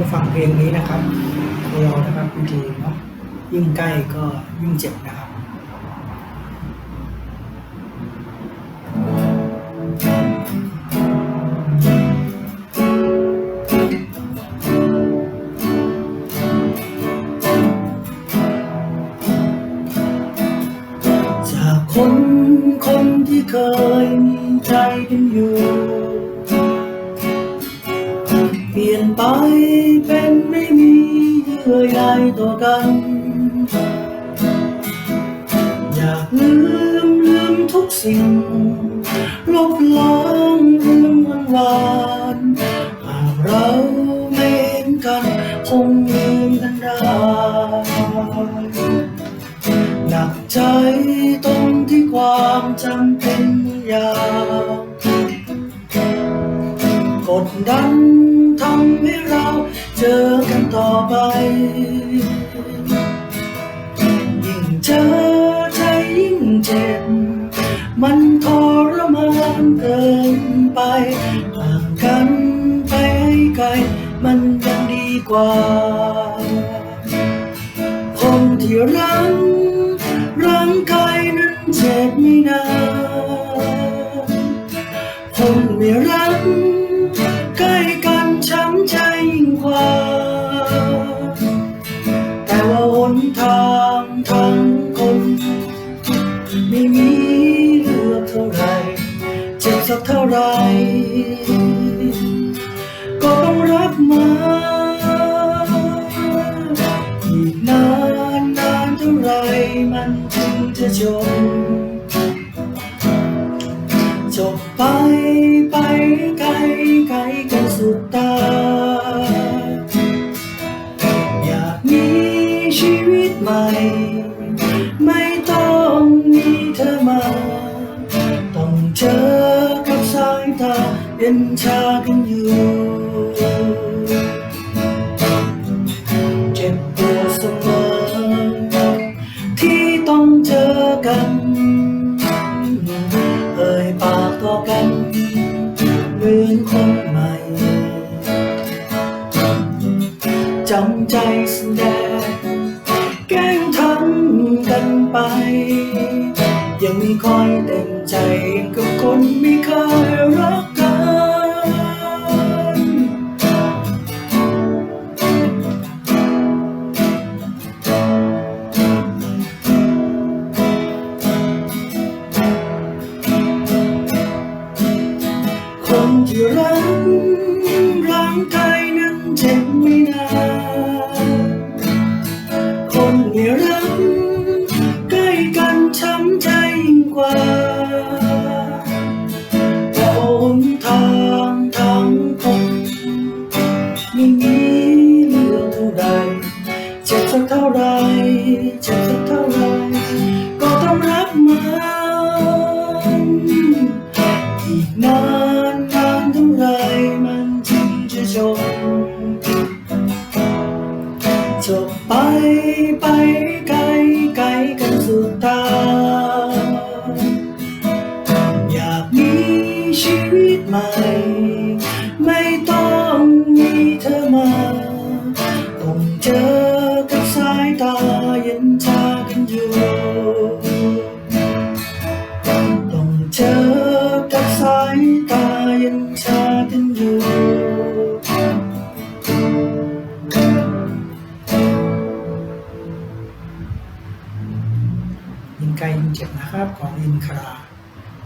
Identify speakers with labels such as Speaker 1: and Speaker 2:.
Speaker 1: มาฟังเพลงนี้นะครับเรานะครับบางทีเนาะยิ่งใกล้ก็ยิ่งเจ็บนะครับจากคนคนที่เคยมีใจกันอยู่ ไปเป็นไม่มีเยื่อใยต่อกัน อยากลืมลืมทุกสิ่ง ลบล้างเรื่องวันวานหากเราไม่เห็นกัน คงลืมกันได้หนักใจตรงที่ความจำเป็นอย่างกดดัน ทำให้เราเจอกันต่อไป ยิ่งเจอใจยิ่งเจ็บ มันทรมานเกินไปห่างกันไปให้ไกล มันยังดีกว่า คนที่รักร่างกายนั้นเจ็บไม่นานคนไม่รัก ทางทั้งคนไม่มีเลือกเท่าไรเจ็บสักเท่าไร ก็ต้องรับมาอีกนานนานเท่าไรมันถึงจะจบ ใหม่ ไม่ต้องมีเธอมา ต้องเจอกับสายตาเย็นชากันอยู่ เจ็บปวดเสมอที่ต้องเจอกันเอ่ยปากต่อกันเหมือนคนใหม่จำใจแสดง ไปยังไม่ค่อยเต็มใจกับคนไม่เคยรัก ไม่มีเลือกเท่าใดเจ็บสักเท่าไรเจ็บสักเท่าไรก็ต้องรับมันอีกนานนานเท่าไรมันถึงจะจบจบไปไปไกลไกลกันสุดตาอยากมีชีวิตใหม่ เจอกับสายตาเย็นชากันอยู่ ต้องเจอกับสายตาเยังชากันอยู่ ยิงไกลยิงเจ็บนะครับของอินครา